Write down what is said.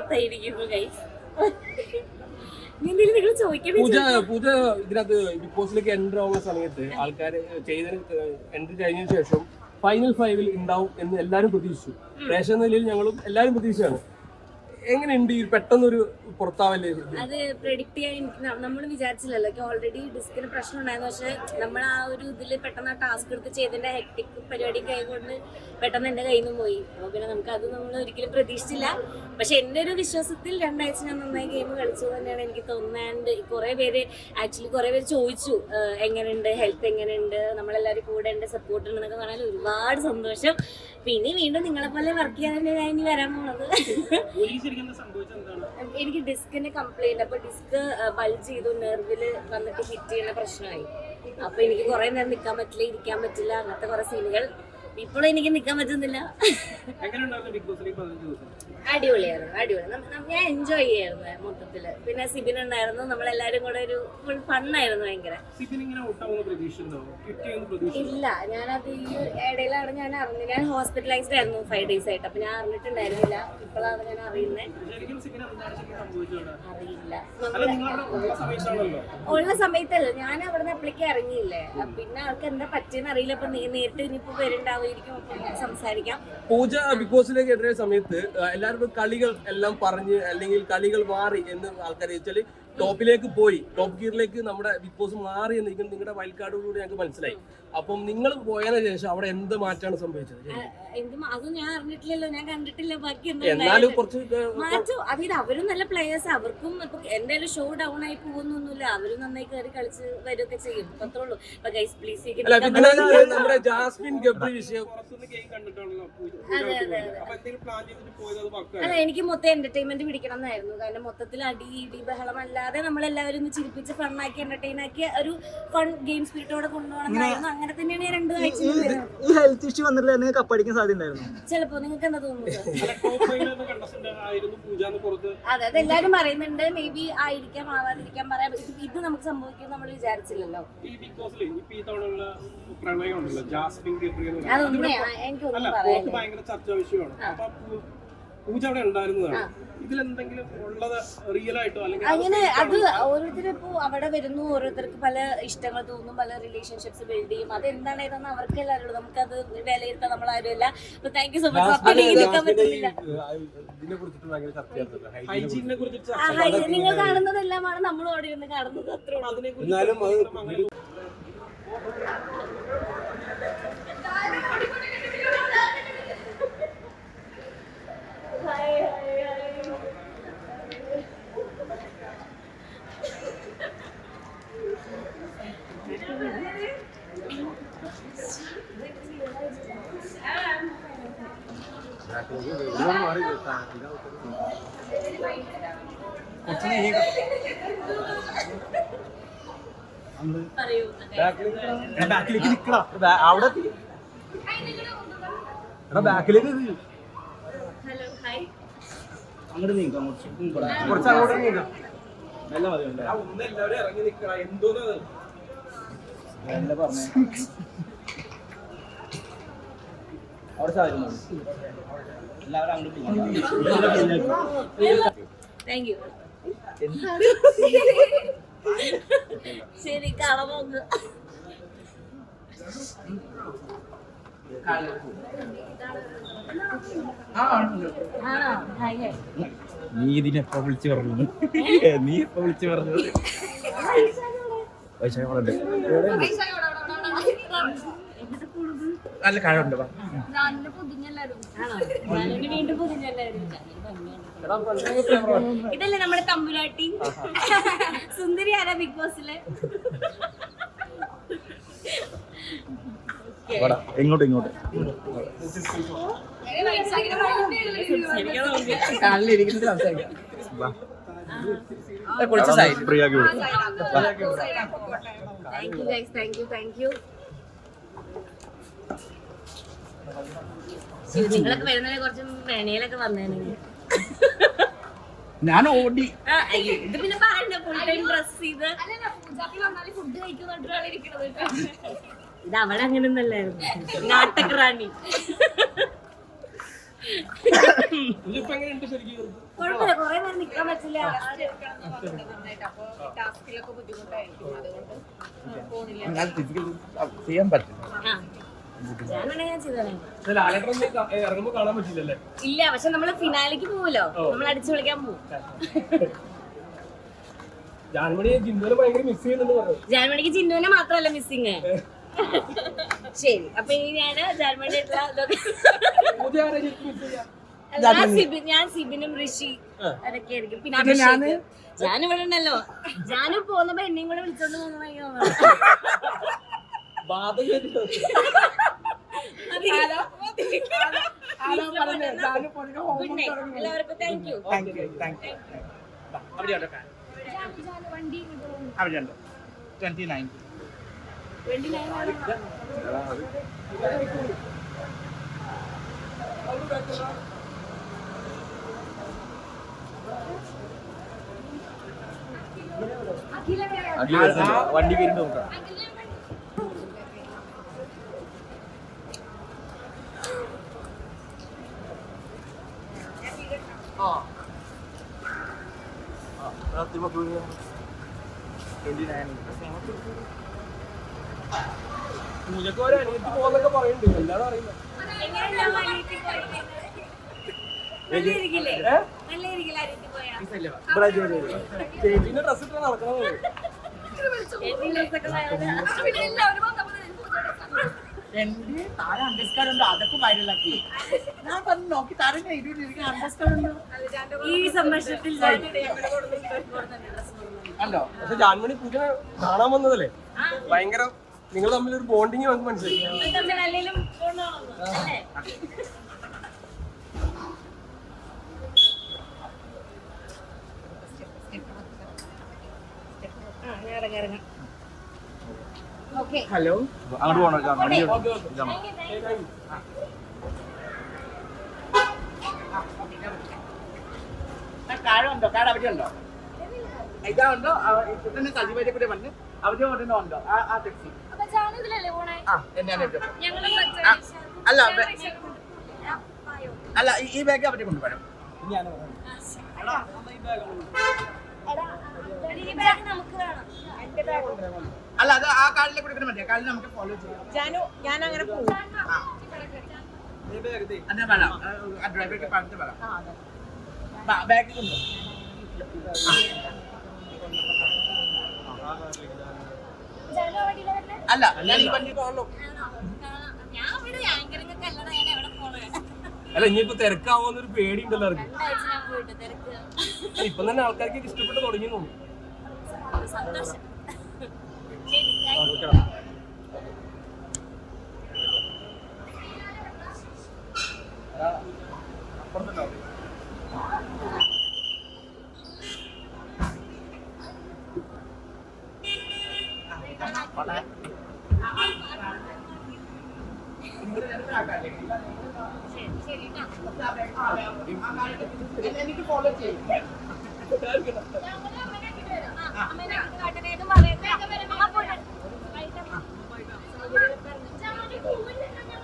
പുറത്തായിരിക്കുന്നു guys പൂജ പൂജ ഇതിനകത്ത് big ബോസിലേക്ക് entry ആവുന്ന സമയത്ത് ആൾക്കാർ ചെയ്തതിന് എൻട്രി കഴിഞ്ഞതിന് ശേഷം ഫൈനൽ ഫൈവിൽ ഉണ്ടാവും എന്ന് എല്ലാരും പ്രതീക്ഷിച്ചു. പ്രേക്ഷക നിലയിൽ ഞങ്ങളും എല്ലാരും പ്രതീക്ഷയാണ് എങ്ങനെയുണ്ട് ഈ പെട്ടെന്നൊരു പുറത്താവല്ലേ അത് പ്രെഡിക്റ്റ് ചെയ്യാൻ നമ്മൾ വിചാരിച്ചില്ലല്ലോ ഓൾറെഡി ഡിസ്കിന് പ്രശ്നം ഉണ്ടായിരുന്നു. പക്ഷെ നമ്മൾ ആ ഒരു ഇതിൽ പെട്ടെന്ന് ആ ടാസ്ക് എടുത്ത് ചെയ്തതിന്റെ ഹെക്ടിക് പരിപാടി കൈകൊണ്ട് പെട്ടെന്ന് എന്റെ കയ്യിൽ നിന്ന് പോയി. അപ്പോൾ പിന്നെ നമുക്ക് അത് നമ്മൾ ഒരിക്കലും പ്രതീക്ഷിച്ചില്ല. പക്ഷെ എന്റെ ഒരു വിശ്വാസത്തിൽ രണ്ടാഴ്ച ഞാൻ നന്നായി ഗെയിം കളിച്ചു തന്നെയാണ് എനിക്ക് തോന്നാണ്ട് കുറേ പേര് ആക്ച്വലി കുറേ പേര് ചോദിച്ചു എങ്ങനെയുണ്ട്? ഹെൽത്ത് എങ്ങനെയുണ്ട്? നമ്മളെല്ലാവരും കൂടെ ഉണ്ട് സപ്പോർട്ട് ഉണ്ട് എന്നൊക്കെ പറഞ്ഞാൽ ഒരുപാട് സന്തോഷം. പിന്നെ വീണ്ടും നിങ്ങളെ പോലെ വർക്ക് ചെയ്യാൻ തന്നെ ഞാൻ ഇനി വരാൻ പോണത്. എനിക്ക് ഡിസ്കിന് കംപ്ലൈന്റ് അപ്പൊ ഡിസ്ക് ബൾജ് ചെയ്തു. നെർവിൽ വന്നിട്ട് ഹിറ്റ് ചെയ്യുന്ന പ്രശ്നമായി. അപ്പൊ എനിക്ക് കുറെ നേരം നിൽക്കാൻ പറ്റില്ല ഇരിക്കാൻ പറ്റില്ല അങ്ങനത്തെ കുറെ സീനുകൾ ഇപ്പോഴും എനിക്ക് നിൽക്കാൻ പറ്റുന്നില്ല. അടിപൊളിയായിരുന്നു അടിപൊളി ഞാൻ എൻജോയ് ചെയ്യായിരുന്നു മൊത്തത്തിൽ. പിന്നെ സിബിൻ ഉണ്ടായിരുന്നു നമ്മളെല്ലാരും കൂടെ ഒരു ഫുൾ ഫണ്ണായിരുന്നു ഭയങ്കര. ഇല്ല ഞാനത് ഈ ഇടയിലാണ് ഞാൻ അറിഞ്ഞത്. ഞാൻ ഹോസ്പിറ്റലൈസ്ഡ് ആയിരുന്നു ഫൈവ് ഡേയ്സ് ആയിട്ട് അപ്പൊ ഞാൻ അറിഞ്ഞിട്ടുണ്ടായിരുന്നില്ല. ഇപ്പോഴാണ് ഞാൻ അറിയുന്നത് അറിയില്ല. ഉള്ള സമയത്തല്ല ഞാൻ അവിടെ നിന്ന് അപ്പളേക്ക് ഇറങ്ങിയില്ലേ? പിന്നെ ആൾക്ക് എന്താ പറ്റിയെന്ന് അറിയില്ല. അപ്പൊ നേരിട്ട് ഇനിയിപ്പോ വരുണ്ടാവുമായിരിക്കും സംസാരിക്കാം. പൂജ ബിഗ് ബോസിലേക്ക് എത്തിയ സമയത്ത് എല്ലാവരും കളികൾ എല്ലാം പറഞ്ഞ് അല്ലെങ്കിൽ കളികൾ മാറി എന്ന് ആൾക്കാർ വെച്ചാൽ ടോപ്പിലേക്ക് പോയി. ടോപ്പ് ഗിയറിലേക്ക് നമ്മുടെ ബിഗ് ബോസ് മാറി എന്ന് നിങ്ങളുടെ വൈൽഡ് കാർഡുകളിലൂടെ ഞങ്ങൾക്ക് മനസ്സിലായി. അപ്പം നിങ്ങൾ പോയതിനു ശേഷം അവിടെ എന്ത് മാറ്റാണ് സംഭവിച്ചത്? എന്ത് അത് ഞാൻ അറിഞ്ഞിട്ടില്ലല്ലോ ഞാൻ കണ്ടിട്ടില്ല ബാക്കി എന്നാലും കുറച്ച് മാറ്റും അതായത് അവരും നല്ല പ്ലേയേഴ്സ് അവർക്കും ഇപ്പൊ എന്തായാലും ഷോ ഡൗൺ ആയി പോകുന്നൊന്നുമില്ല. അവരും നന്നായി കയറി കളിച്ച് വരികയൊക്കെ ചെയ്യും അത്രേ ഉള്ളൂ. ഗൈസ് പ്ലീസ് നമ്മുടെ ജാസ്മിൻ ഗബ്രി വിഷയം. അതെ അതെ അതെ. അല്ല എനിക്ക് മൊത്തം എന്റർടൈൻമെന്റ് പിടിക്കണം എന്നായിരുന്നു. കാരണം മൊത്തത്തിൽ അടി ഇടി ബഹളം അല്ലാതെ നമ്മളെല്ലാവരും ഒന്ന് ചിരിപ്പിച്ച് ഫണ്ണാക്കി എന്റർടൈൻ ആക്കി ഒരു ഫൺ ഗെയിം സ്പിരിറ്റോടെ കൊണ്ടുപോകണം അങ്ങനെ തന്നെയാണ് ഞാൻ രണ്ടു ആഴ്ച ഈ ഹെൽത്ത് ഇഷ്യൂ വന്നിട്ടില്ല കപ്പടിക്കാൻ സാധ്യത ഉണ്ടായിരുന്നു? ചിലപ്പോ നിങ്ങൾക്ക് എന്താ തോന്നുന്നത്? അതെ അത് എല്ലാരും പറയുന്നുണ്ട് മേ ബി ആയിരിക്കാം ആവാതിരിക്കാൻ പറയാം. ഇത് ഇത് നമുക്ക് സംഭവിക്കും നമ്മൾ വിചാരിച്ചില്ലല്ലോ. അതൊന്നും എനിക്കൊന്നും അല്ല പൂജ അവിടെ ഉണ്ടായിരുന്നതാണ് ഇതിലെന്തെങ്കിലും ഉള്ളത് റിയൽ ആയിട്ടോ അല്ലെങ്കിൽ അങ്ങനെ അത് ഓരോരുത്തരിപ്പോ അവിടെ വരുന്നു ഓരോരുത്തർക്ക് പല ഇഷ്ടങ്ങൾ തോന്നും പല റിലേഷൻഷിപ്സ് ബിൽഡ് ചെയ്യും. അത് എന്താണ് ഇതെന്ന് അവർക്ക് എല്ലാവരും അത് വിലയിരുത്താൻ നമ്മൾ ആരുമല്ല. അപ്പൊ താങ്ക് യു സോ മച്ച് അപ്പൊ നിൽക്കാൻ പറ്റുന്നില്ല. നിങ്ങൾ കാണുന്നതെല്ലാമാണ് നമ്മൾ അവിടെ ഇരുന്ന് കാണുന്നത്. അത്രേ ബാക്കിലേക്ക് നിക്കടാ അവിടെ. എടാ ബാക്കിലേക്ക് അങ്ങോട്ട് നീക്കാം കുറച്ച് കുറച്ച് അങ്ങോട്ട് നീക്കാം നല്ല മതി ഉണ്ട്. ആ ഒന്ന് ഇറങ്ങി നിക്കടാ എന്തോന്നത് പറഞ്ഞേ അവിടെ എല്ലാവരും അങ്ങോട്ട് താങ്ക് യു ശരി കളമൊന്ന് നീ ഇതിനെപ്പോ വിളിച്ചു പറഞ്ഞു? നീ എപ്പോ വിളിച്ചു പറഞ്ഞു? വൈശാഖ നല്ല കഴുണ്ട് ഇതല്ലേ നമ്മുടെ തമ്പുരാട്ടി സുന്ദരി ആരാ ബിഗ് ബോസിലെ ഇങ്ങോട്ട് ഇങ്ങോട്ട് വിടും thank you guys thank you thank you നിങ്ങളൊക്കെ വരുന്നതിനെ കുറച്ച് വേണയിലൊക്കെ വന്നേനെങ്കിൽ ഞാൻ ഓടി. ഇത് പിന്നെ പറയണ്ട ഫുൾ ടൈം ഡ്രസ് ചെയ്ത്. ഇത് അവളെ അങ്ങനെ ഒന്നല്ലായിരുന്നു നാട്ടകറാണി ഇതിപ്പോ എങ്ങനെയുണ്ട് ശരിക്കും? കുഴപ്പമില്ല. കുറെ നേരം പറ്റില്ല. ചെയ്യാൻ പറ്റില്ല. ഇല്ല പക്ഷെ നമ്മൾ ഫിനാലിക്ക് പോവല്ലോ നമ്മൾ അടിച്ചു വിളിക്കാൻ ജാൻമണി പറഞ്ഞു? ജാൻമണിക്ക് ജിന്നുവിനെ മാത്രല്ല മിസ്സിങ് ശരി അപ്പൊ ഇനി ഞാൻ ജാൻമണിയായിട്ടുള്ള ഞാൻ ഞാൻ സിബിനും ഋഷി അതൊക്കെ ആയിരിക്കും പിന്നെ അഭിഷേക് ഞാൻ ഇവിടെ ഉണ്ടല്ലോ ഞാനും പോകുന്നപ്പോ എന്നെയും കൂടെ വിളിച്ചോണ്ട് പോകുന്ന ബാധ കേട്ടിട്ടോ എല്ലാവർക്കും താങ്ക് യു യു അവിടെയുണ്ട് ട്വന്റി നയൻ വണ്ടി വരുമ്പോ നോക്കാം. പൂജക്ക് ഒരു അനിയത്തി പോകുന്നൊക്കെ പറയുന്നുണ്ട്. എന്താണ് അറിയില്ല നല്ലായിരിക്കില്ലേ നല്ലായിരിക്കില്ല അരിയത്ത് പോയാ. ചേച്ചിന്റെ ഡ്രസ് ഇട്ടാ നടക്കണത്. എന്റെ താര അണ്ടർസ്കാർഡ് ഉണ്ടോ? അതൊക്കെ വൈറലാക്കി. ഞാൻ പറഞ്ഞു നോക്കി അണ്ടർസ്കാർഡ് ഉണ്ടോ? ഈ ഉണ്ടോ പക്ഷെ ജാൻമണി പൂജ കാണാൻ വന്നതല്ലേ? ഭയങ്കര നിങ്ങൾ തമ്മിൽ ഒരു ബോണ്ടിങ് നമുക്ക് മനസ്സിലായി നമ്മൾ തമ്മിൽ അല്ലെങ്കിലും കൊണ്ടുപോകണം അല്ലേ ആ ഞാൻ ഇറങ്ങാം ഇറങ്ങാം. ഹലോ. അങ്ങോട്ട് പോകണോ അവിടെ ഉണ്ടോ? ഇതാണ്ടോ ഇതിന്റെ സജീവരെ കൂടെ വന്ന് അവിടെ ഉടനെ ഉണ്ടോ? ആ ആ ടാക്സി ആ അല്ല അല്ല ഈ- ബാഗ് അവിടെ കൊണ്ടുപോകണം നമുക്ക് വേണം അല്ല അത് ആ കാലിലെ കൊടുക്കണം മതി കാലിൽ നമുക്ക് ഫോളോ ചെയ്യാം. ജാനു ഞാൻ അങ്ങനെ പോകും. അതെ. ഡ്രൈവർക്ക് പറഞ്ഞിട്ട് അല്ല ഞാൻ ഈ വണ്ടി അല്ല ഇനിയിപ്പോ തിരക്കാവുന്നൊരു പേടി ഉണ്ടല്ലോ ഇപ്പം തന്നെ ആൾക്കാർക്ക് ഇഷ്ടപ്പെട്ട് തുടങ്ങി തോന്നുന്നു. സന്തോഷം. ശരി. എനിക്ക് ഫോളോ ചെയ്യും. मैंने कट दे तुम्हारे मेरे